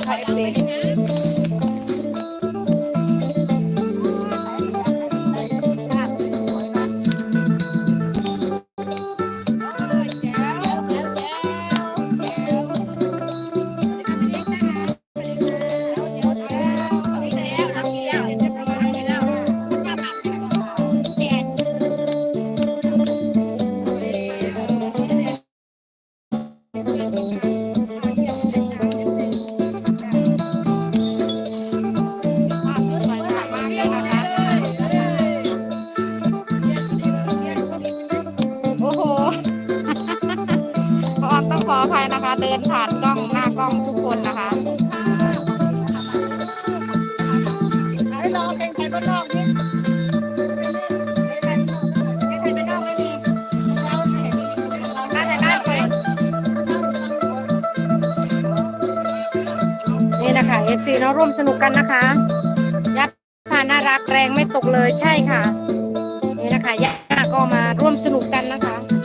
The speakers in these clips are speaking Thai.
থাকবে นะคะเดินผ่านกล้องหน้ากล้องทุกคนนะคะให้ลองเพลงไทยก็ลองนี่นี่นะคะ FC เนาะร่วมสนุกกันนะคะ ยับพาน่ารักแรงไม่ตกเลยใช่ค่ะ นี่นะคะย่าก็มาร่วมสนุกกันนะคะ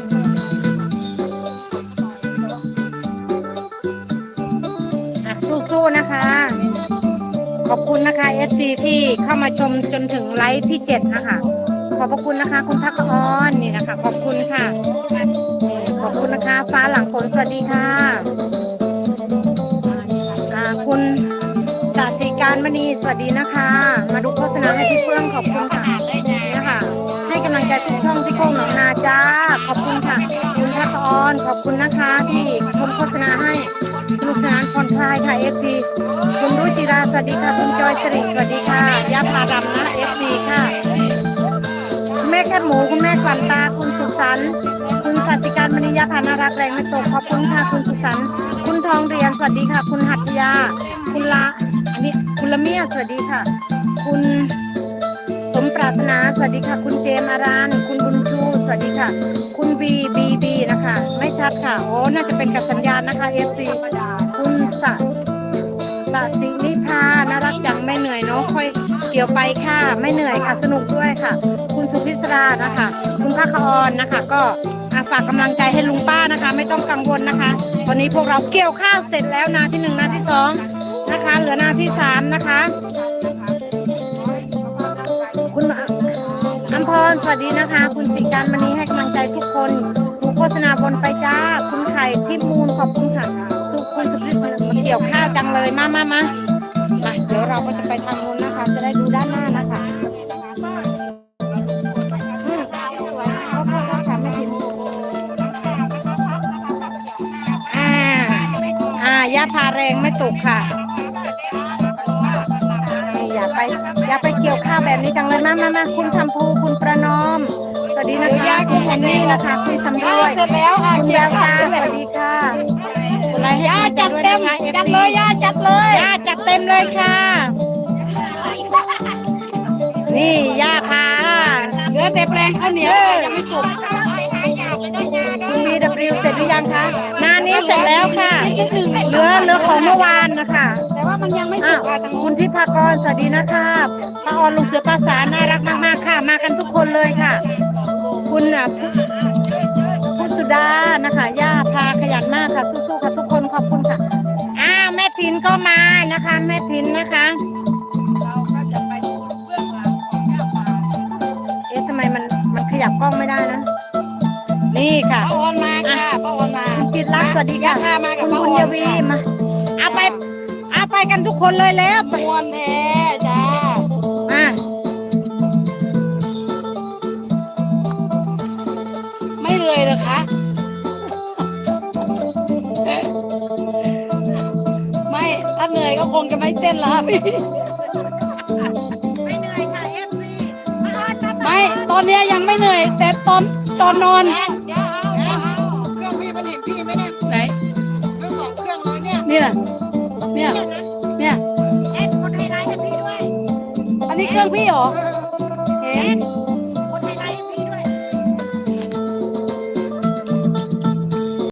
สู้ๆนะคะ ขอบคุณนะคะ FC ที่เข้ามาชมจนถึงไลฟ์ที่7นะคะขอบพระคุณนะคะ คุณพักออนนี่นะคะ ขอบคุณค่ะนี่ขอบคุณนะคะ ฟ้าหลังฝนสวัสดีค่ะอ่าคุณสาสิการมณีสวัสดีนะคะ มาดูโฆษณาให้พี่เฟื่องขอบคุณค่ะนี่ค่ะ ให้กำลังใจทุกช่องที่โค้งหนองนาจ้า ขอบคุณค่ะ คุณพักออนขอบคุณนะคะที่ชมโฆษณา อนคลายค่ะ FC คุณรุจิรา สวัสดีค่ะ คุณจอยสิริสวัสดีค่ะยาพาดำนะ FC ค่ะ คุณแม่แคบหมูคุณแม่กลั่นตา คุณสุขสันต์คุณสัจิการมณียาพานารักแรงไม่ตกขอบคุณค่ะ คุณสุขสันต์คุณทองเรียน สวัสดีค่ะ คุณหัตถยา คุณละอันนี้คุณละเมียสวัสดีค่ะ คุณสมปรารถนา สวัสดีค่ะ คุณเจมอาราน คุณบุญชู สวัสดีค่ะ คุณบีบีบีนะคะ ไม่ชัดค่ะ โอ้ น่าจะเป็นกับสัญญาณนะคะ FC คุณสั สสินิพาน่ารักจังไม่เหนื่อยเนาะค่อยเกี่ยวไปค่ะ ไม่เหนื่อยค่ะสนุกด้วยค่ะ คุณสุพิศรานะคะ คุณภาคออนนะคะ ก็ฝากกำลังใจให้ลุงป้านะคะ ไม่ต้องกังวลนะคะตอนนี้พวกเราเกี่ยวข้าวเสร็จแล้วนาที่หนึ่งนาที่สองนะคะ เหลือนาที่สามนะคะ คุณอัมพรสวัสดีนะคะ คุณสิการมณีให้กำลังใจทุกคนดูโฆษณาบนไปจ้า คุณไข่ทิพมูลขอบคุณค่ะ กี่ยวข้าวจังเลยมามามามาเดี๋ยวเราก็จะไปทางนู้นนะคะ จะได้ดูด้านหน้านะคะอืมสวยเขาเข้าเข้าค่ะไม่ถึงอ่าอ่าย่าพาแรงไม่ตกค่ะอย่าไปอย่าไปเกี่ยวข้าวแบบนี้จังเลยมามามาคุณชมพูคุณประนอมสวัสดีนะคะคุณแอนนี่นะคะคุณสำรวยเสร็จแล้วค่ะคุณเขีแวยนวค่ะตาสวัสดีค่ะคุณ อะไรให้ย่ากำลังใจจัดด้วยเต็มนะคะจัด FC เลยย่าจัดเลยย่าจัดเต็มเลยค่ะ นี่ย่าพาเหลือแต่แปลงข้าวเหนียวค่ะยังไม่สุกคุณมีดับริวเสร็จหรือยังคะงานนี้เสร็จแล้วค่ะเหลือเหลือของเมื่อวานนะคะแต่ว่ามันยังไม่สุอ้ากวค่ะทางคุนู้ณนทิพากรสวัสดีนะคะป้าออนลุงเสือภาษาน่ารักมากๆ ก็มานะคะแม่ทินนะคะเอ๊ะทำไมมันมันขยับกล้องไม่ได้นะ นี่ค่ะป้าออนมาค่ะป้าออนมาคุณจิตรักสวัสดีค่ะย่าพามากับคุณป้าบุอญอนยวีมาเอาไปเอาไปกันทุกคนเลยแล้วไปมวนแท้จ้าอะไม่เลยเหรอคะไม่ถ้า เหนื่อยก็คงจะไม่เต้นแล้วค่ะพี่ไม่เหนื่อยค่ะเอฟซีไม่ตอนเนี้ยยังไม่เหนื่อย แต่ตอนตอนนอนเครื่องพี่มันเห็นพี่ไหมเนี่ยไหนทั้งสองเครื่องเลยเนี่ยเนี่ยเนี่ยเนี่ยเอ็ดคนไฮไลท์ให้พี่ด้วยอันนี้เครื่องพี่เหรอ เออ